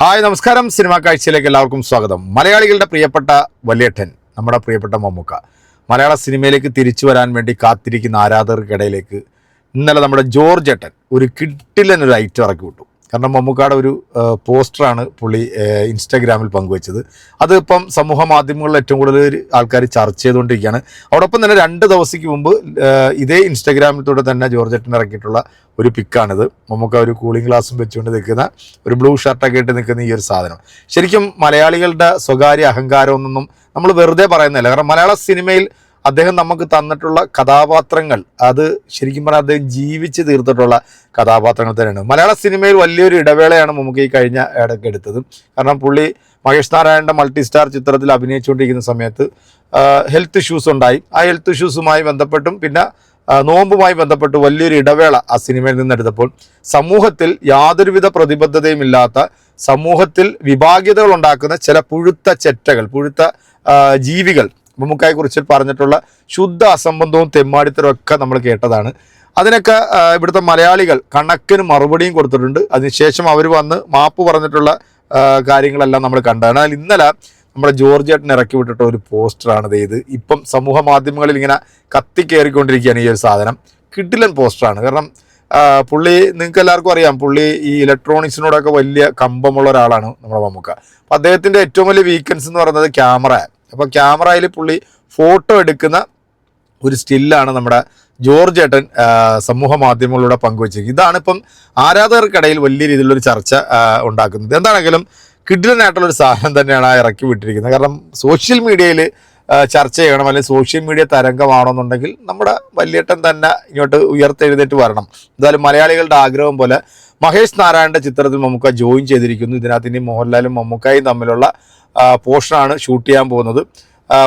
Hi നമസ്കാരം. Cinema കാഴ്ചയിലേക്ക് എല്ലാവർക്കും സ്വാഗതം. മലയാളികളുടെ പ്രിയപ്പെട്ട വല്യേട്ടൻ നമ്മുടെ പ്രിയപ്പെട്ട മമ്മൂക്ക മലയാള സിനിമയിലേക്ക് തിരിച്ചു വരാൻ വേണ്ടി കാത്തിരിക്കുന്ന ആരാധകർക്കിടയിലേക്ക് ഇന്നലെ നമ്മുടെ ജോർജ് ഏട്ടൻ ഒരു കിട്ടിലൻ ഒരു ഐറ്റം ഇറക്കി വിട്ടു. കാരണം മമ്മൂക്കാടെ ഒരു പോസ്റ്ററാണ് പുള്ളി ഇൻസ്റ്റാഗ്രാമിൽ പങ്കുവച്ചത്. അത് ഇപ്പം സമൂഹ മാധ്യമങ്ങളിൽ ഏറ്റവും കൂടുതൽ ആൾക്കാർ ചർച്ച ചെയ്തുകൊണ്ടിരിക്കുകയാണ്. അതോടൊപ്പം തന്നെ രണ്ട് ദിവസത്തേക്ക് മുമ്പ് ഇതേ ഇതേ ഇൻസ്റ്റാഗ്രാമിലൂടെ തന്നെ ജോർജ് ഏട്ടൻ ഇറക്കിയിട്ടുള്ള ഒരു പിക്കാണിത്. മമ്മൂക്ക ഒരു കൂളിംഗ് ഗ്ലാസും വെച്ചുകൊണ്ട് നിൽക്കുന്ന ഒരു ബ്ലൂ ഷർട്ടൊക്കെ ഇട്ട് നിൽക്കുന്ന ഈ ഒരു സാധനം. ശരിക്കും മലയാളികളുടെ സ്വകാര്യ അഹങ്കാരമൊന്നും നമ്മൾ വെറുതെ പറയുന്നില്ല കാരണം മലയാള സിനിമയിൽ അദ്ദേഹം നമുക്ക് തന്നിട്ടുള്ള കഥാപാത്രങ്ങൾ അത് ശരിക്കും പറഞ്ഞാൽ അദ്ദേഹം ജീവിച്ച് തീർത്തിട്ടുള്ള കഥാപാത്രങ്ങൾ തന്നെയാണ്. മലയാള സിനിമയിൽ വലിയൊരു ഇടവേളയാണ് നമുക്ക് ഈ കഴിഞ്ഞ ഇടയ്ക്ക് എടുത്തത്. കാരണം പുള്ളി മഹേഷ് നാരായണന്റെ മൾട്ടി സ്റ്റാർ ചിത്രത്തിൽ അഭിനയിച്ചുകൊണ്ടിരിക്കുന്ന സമയത്ത് ഹെൽത്ത് ഇഷ്യൂസ് ഉണ്ടായി. ആ ഹെൽത്ത് ഇഷ്യൂസുമായി ബന്ധപ്പെട്ടും പിന്നെ നോമ്പുമായി ബന്ധപ്പെട്ട് വലിയൊരു ഇടവേള ആ സിനിമയിൽ നിന്നെടുത്തപ്പോൾ സമൂഹത്തിൽ യാതൊരുവിധ പ്രതിബദ്ധതയും ഇല്ലാത്ത സമൂഹത്തിൽ വിഭാഗ്യതകൾ ഉണ്ടാക്കുന്ന ചില പുഴുത്ത ചെറ്റകൾ പുഴുത്ത ജീവികൾ മമ്മൂക്കായെ കുറിച്ച് പറഞ്ഞിട്ടുള്ള ശുദ്ധ അസംബന്ധവും തെമ്മാടിത്തരവും ഒക്കെ നമ്മൾ കേട്ടതാണ്. അതിനൊക്കെ ഇവിടുത്തെ മലയാളികൾ കണക്കിന് മറുപടിയും കൊടുത്തിട്ടുണ്ട്. അതിനുശേഷം അവർ വന്ന് മാപ്പ് പറഞ്ഞിട്ടുള്ള കാര്യങ്ങളെല്ലാം നമ്മൾ കണ്ടതാണ് എന്നാൽ ഇന്നലെ നമ്മുടെ ജോർജ് ഏട്ടൻ ഇറക്കി വിട്ടിട്ട ഒരു പോസ്റ്ററാണ് ഇത്. ഇപ്പം സമൂഹ മാധ്യമങ്ങളിൽ ഇങ്ങനെ കത്തിക്കേറിക്കൊണ്ടിരിക്കുകയാണ് ഈ ഒരു സാധനം. കിഡിലൻ പോസ്റ്ററാണ്. കാരണം പുള്ളി നിങ്ങൾക്ക് എല്ലാവർക്കും അറിയാം പുള്ളി ഈ ഇലക്ട്രോണിക്സിനോടൊക്കെ വലിയ കമ്പമുള്ള ഒരാളാണ് നമ്മുടെ മമ്മൂക്ക. അപ്പം അദ്ദേഹത്തിന്റെ ഏറ്റവും വലിയ വീക്കൻസ് എന്ന് പറയുന്നത് ക്യാമറ അപ്പോൾ ക്യാമറയിൽ പുള്ളി ഫോട്ടോ എടുക്കുന്ന ഒരു സ്റ്റില്ലാണ് നമ്മുടെ ജോർജ് ഏട്ടൻ സമൂഹ മാധ്യമങ്ങളിലൂടെ പങ്കുവച്ചത് ഇതാണ് ഇപ്പം ആരാധകർക്കിടയിൽ വലിയ രീതിയിലുള്ളൊരു ചർച്ച ഉണ്ടാക്കുന്നത്. എന്താണെങ്കിലും കിഡിലനായിട്ടുള്ളൊരു സാധനം തന്നെയാണ് ഇറക്കി വിട്ടിരിക്കുന്നത്. കാരണം സോഷ്യൽ മീഡിയയിൽ ചർച്ച ചെയ്യണം അല്ലെങ്കിൽ സോഷ്യൽ മീഡിയ തരംഗമാണെന്നുണ്ടെങ്കിൽ നമ്മുടെ വല്യേട്ടൻ തന്നെ ഇങ്ങോട്ട് ഉയർത്തെഴുന്നേറ്റ് വരണം. എന്തായാലും മലയാളികളുടെ ആഗ്രഹം പോലെ മഹേഷ് നാരായണന്റെ ചിത്രത്തിൽ മമ്മൂക്ക ജോയിൻ ചെയ്തിരിക്കുന്നു. ഇതിനകത്ത് ഇനി മോഹൻലാലും മമ്മൂക്കായും തമ്മിലുള്ള പോർഷനാണ് ഷൂട്ട് ചെയ്യാൻ പോകുന്നത്.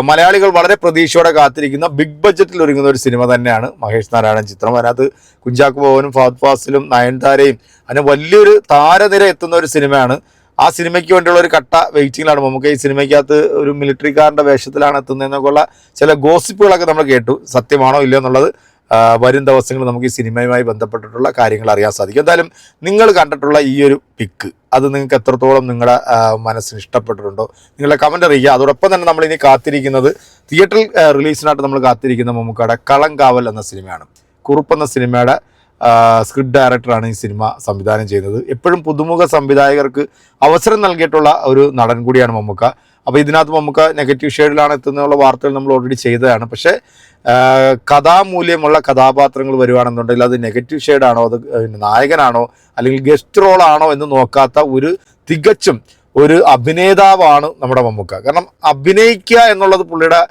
മലയാളികൾ വളരെ പ്രതീക്ഷയോടെ കാത്തിരിക്കുന്ന ബിഗ് ബഡ്ജറ്റിൽ ഒരുങ്ങുന്ന ഒരു സിനിമ തന്നെയാണ് മഹേഷ് നാരായണൻ ചിത്രം. അതിനകത്ത് കുഞ്ചാക്കു ഭവനും ഫഹദ് ഫാസിലും നയൻതാരയും അതിന് വലിയൊരു താരനിര എത്തുന്ന ഒരു സിനിമയാണ്. ആ സിനിമയ്ക്ക് വേണ്ടിയുള്ള ഒരു കട്ട വെയിറ്റിങ്ങിലാണ് നമുക്ക് ഈ സിനിമയ്ക്കകത്ത് ഒരു മിലിറ്ററിക്കാരന്റെ വേഷത്തിലാണ് എത്തുന്നതെന്നൊക്കെയുള്ള ചില ഗോസിപ്പുകളൊക്കെ നമ്മൾ കേട്ടു. സത്യമാണോ ഇല്ലയോ എന്നുള്ളത് വരും ദിവസങ്ങളിൽ നമുക്ക് ഈ സിനിമയുമായി ബന്ധപ്പെട്ടിട്ടുള്ള കാര്യങ്ങൾ അറിയാൻ സാധിക്കും. എന്തായാലും നിങ്ങൾ കണ്ടിട്ടുള്ള ഈ ഒരു പിക്ക് അത് നിങ്ങൾക്ക് എത്രത്തോളം നിങ്ങളുടെ മനസ്സിന് ഇഷ്ടപ്പെട്ടിട്ടുണ്ടോ നിങ്ങളുടെ കമന്റ് അറിയിക്കുക. അതോടൊപ്പം തന്നെ നമ്മളിനി കാത്തിരിക്കുന്നത് തിയേറ്ററിൽ റിലീസിനായിട്ട് നമ്മൾ കാത്തിരിക്കുന്ന മമ്മൂക്കയുടെ കളങ്കാവൽ എന്ന സിനിമയാണ്. കുറുപ്പ് എന്ന സിനിമയുടെ സ്ക്രിപ്റ്റ് ഡയറക്ടറാണ് ഈ സിനിമ സംവിധാനം ചെയ്യുന്നത്. എപ്പോഴും പുതുമുഖ സംവിധായകർക്ക് അവസരം നൽകിയിട്ടുള്ള ഒരു നടൻ കൂടിയാണ് മമ്മൂക്ക. അപ്പോൾ ഇതിനകത്ത് നമുക്ക് നെഗറ്റീവ് ഷെയ്ഡിലാണ് എത്തുന്നുള്ള വാർത്തകൾ നമ്മൾ ഓൾറെഡി ചെയ്തതാണ്. പക്ഷേ കഥാമൂല്യമുള്ള കഥാപാത്രങ്ങൾ വരുവാണെന്നുണ്ടെങ്കിൽ അത് നെഗറ്റീവ് ഷെയ്ഡാണോ അത് നായകനാണോ അല്ലെങ്കിൽ ഗസ്റ്റ് റോളാണോ എന്ന് നോക്കാത്ത ഒരു തികച്ചും ഒരു അഭിനേതാവാണ് നമ്മുടെ മമ്മൂക്ക. കാരണം അഭിനയിക്കുക എന്നുള്ളത് പുള്ളിയുടെ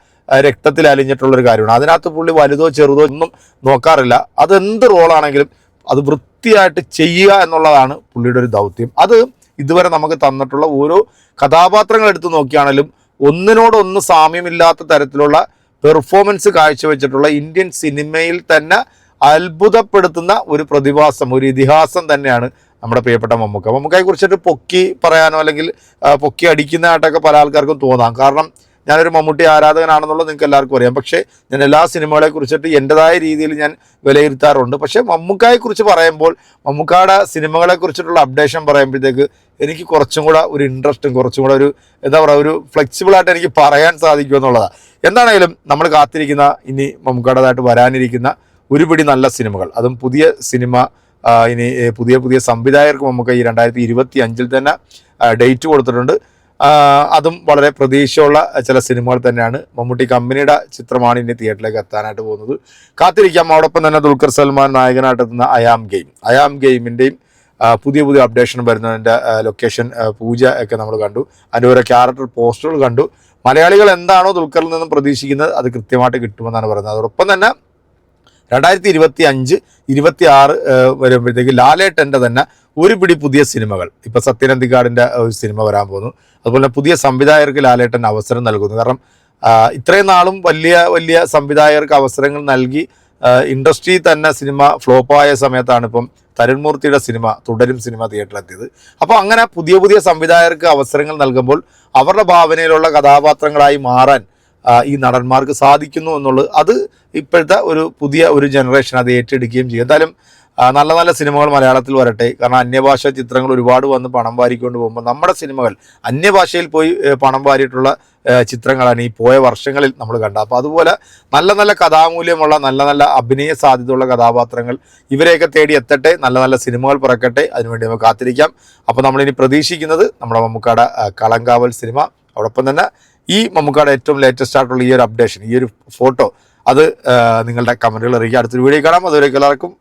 രക്തത്തിൽ അലിഞ്ഞിട്ടുള്ളൊരു കാര്യമാണ്. അതിനകത്ത് പുള്ളി വലുതോ ചെറുതോ ഒന്നും നോക്കാറില്ല. അതെന്ത് റോളാണെങ്കിലും അത് വൃത്തിയായിട്ട് ചെയ്യുക എന്നുള്ളതാണ് പുള്ളിയുടെ ഒരു ദൗത്യം. അത് ഇതുവരെ നമുക്ക് തന്നിട്ടുള്ള ഓരോ കഥാപാത്രങ്ങൾ എടുത്തു നോക്കിയാണെങ്കിലും ഒന്നിനോടൊന്ന് സാമ്യമില്ലാത്ത തരത്തിലുള്ള പെർഫോമൻസ് കാഴ്ചവെച്ചിട്ടുള്ള ഇന്ത്യൻ സിനിമയിൽ തന്നെ അത്ഭുതപ്പെടുത്തുന്ന ഒരു പ്രതിഭാസം ഒരു ഇതിഹാസം തന്നെയാണ് നമ്മുടെ പ്രിയപ്പെട്ട മമ്മൂക്ക. മമ്മൂക്കയെ കുറിച്ചിട്ട് പൊക്കി പറയാനോ അല്ലെങ്കിൽ പൊക്കി അടിക്കുന്നതായിട്ടൊക്കെ പല ആൾക്കാർക്കും തോന്നാം. കാരണം ഞാനൊരു മമ്മൂട്ടി ആരാധകനാണെന്നുള്ളത് നിങ്ങൾക്ക് എല്ലാവർക്കും അറിയാം. പക്ഷേ ഞാൻ എല്ലാ സിനിമകളെ കുറിച്ചിട്ട് എന്റെതായ രീതിയിൽ ഞാൻ വിലയിരുത്താറുണ്ട്. പക്ഷേ മമ്മൂക്കായെ കുറിച്ച് പറയുമ്പോൾ മമ്മൂക്കായുടെ സിനിമകളെ കുറിച്ചിട്ടുള്ള അപ്ഡേഷൻ പറയുമ്പോഴത്തേക്ക് എനിക്ക് കുറച്ചും കൂടെ ഒരു ഇൻട്രസ്റ്റും കുറച്ചും കൂടെ ഒരു എന്താ പറയുക ഒരു ഫ്ലെക്സിബിളായിട്ട് എനിക്ക് പറയാൻ സാധിക്കും എന്നുള്ളതാണ് എന്താണെങ്കിലും നമ്മൾ കാത്തിരിക്കുന്ന ഇനി മമ്മൂക്കാടേതായിട്ട് വരാനിരിക്കുന്ന ഒരുപിടി നല്ല സിനിമകൾ. അതും പുതിയ സിനിമ ഇനി പുതിയ പുതിയ സംവിധായകർക്ക് നമുക്ക് ഈ രണ്ടായിരത്തി ഇരുപത്തി അഞ്ചിൽ തന്നെ ഡേറ്റ് കൊടുത്തിട്ടുണ്ട്. അതും വളരെ പ്രതീക്ഷയുള്ള ചില സിനിമകൾ തന്നെയാണ്. മമ്മൂട്ടി കമ്പനിയുടെ ചിത്രമാണ് ഇനി തിയേറ്ററിലേക്ക് എത്താനായിട്ട് പോകുന്നത്. കാത്തിരിക്കാം. അതോടൊപ്പം തന്നെ ദുൽഖർ സൽമാൻ നായകനായിട്ട് എത്തുന്ന അയാം ഗെയിം. അയാം ഗെയിമിന്റെയും പുതിയ പുതിയ അപ്ഡേഷൻ വരുന്നതിന്റെ ലൊക്കേഷൻ പൂജ ഒക്കെ നമ്മൾ കണ്ടു. അതിന്റെ ഓരോ ക്യാരക്ടർ പോസ്റ്ററുകൾ കണ്ടു. മലയാളികൾ എന്താണോ ദുൽഖറിൽ നിന്നും പ്രതീക്ഷിക്കുന്നത് അത് കൃത്യമായിട്ട് കിട്ടുമെന്നാണ് പറയുന്നത്. അതോടൊപ്പം തന്നെ രണ്ടായിരത്തി ഇരുപത്തി അഞ്ച് ഇരുപത്തി ആറ് വരുമ്പോഴത്തേക്ക് ലാലേട്ടന്റെ തന്നെ ഒരു പിടി പുതിയ സിനിമകൾ. ഇപ്പം സത്യനന്ദിക്കാടിന്റെ ഒരു സിനിമ വരാൻ പോകുന്നു. അതുപോലെ പുതിയ സംവിധായകർക്ക് ലാലേട്ടൻ അവസരം നൽകുന്നു. കാരണം ഇത്രയും നാളും വലിയ വലിയ സംവിധായകർക്ക് അവസരങ്ങൾ നൽകി ഇൻഡസ്ട്രി തന്നെ സിനിമ ഫ്ലോപ്പായ സമയത്താണ് ഇപ്പം തരുൺമൂർത്തിയുടെ സിനിമ തുടരും സിനിമ തിയേറ്ററിലെത്തിയത്. അപ്പോൾ അങ്ങനെ പുതിയ പുതിയ സംവിധായകർക്ക് അവസരങ്ങൾ നൽകുമ്പോൾ അവരുടെ ഭാവനയിലുള്ള കഥാപാത്രങ്ങളായി മാറാൻ ഈ നടന്മാർക്ക് സാധിക്കുന്നു എന്നുള്ളത് അത് ഇപ്പോഴത്തെ ഒരു പുതിയ ഒരു ജനറേഷൻ അത് ഏറ്റെടുക്കുകയും ചെയ്യും. എന്തായാലും നല്ല നല്ല സിനിമകൾ മലയാളത്തിൽ വരട്ടെ. കാരണം അന്യഭാഷാ ചിത്രങ്ങൾ ഒരുപാട് വന്ന് പണം വാരിക്കൊണ്ട് പോകുമ്പോൾ നമ്മുടെ സിനിമകൾ അന്യഭാഷയിൽ പോയി പണം വാരിയിട്ടുള്ള ചിത്രങ്ങളാണ് ഈ പോയ വർഷങ്ങളിൽ നമ്മൾ കണ്ടത്. അപ്പോൾ അതുപോലെ നല്ല നല്ല കഥാമൂല്യമുള്ള നല്ല നല്ല അഭിനയ സാധ്യതയുള്ള കഥാപാത്രങ്ങൾ ഇവരെയൊക്കെ തേടി എത്തട്ടെ. നല്ല നല്ല സിനിമകൾ പിറക്കട്ടെ. അതിനുവേണ്ടി നമുക്ക് കാത്തിരിക്കാം. അപ്പോൾ നമ്മളിനി പ്രതീക്ഷിക്കുന്നത് നമ്മുടെ മമ്മൂക്കാട കളങ്കാവൽ സിനിമ. അതോടൊപ്പം തന്നെ ഈ മമ്മൂക്കാട് ഏറ്റവും ലേറ്റസ്റ്റ് ആയിട്ടുള്ള ഈ ഒരു അപ്ഡേഷൻ ഈ ഒരു ഫോട്ടോ അത് നിങ്ങളുടെ കമന്റുകൾ അറിയിക്കുക. അടുത്തൊരു വീഡിയോ കാണാം. അതുവരെ എല്ലാവർക്കും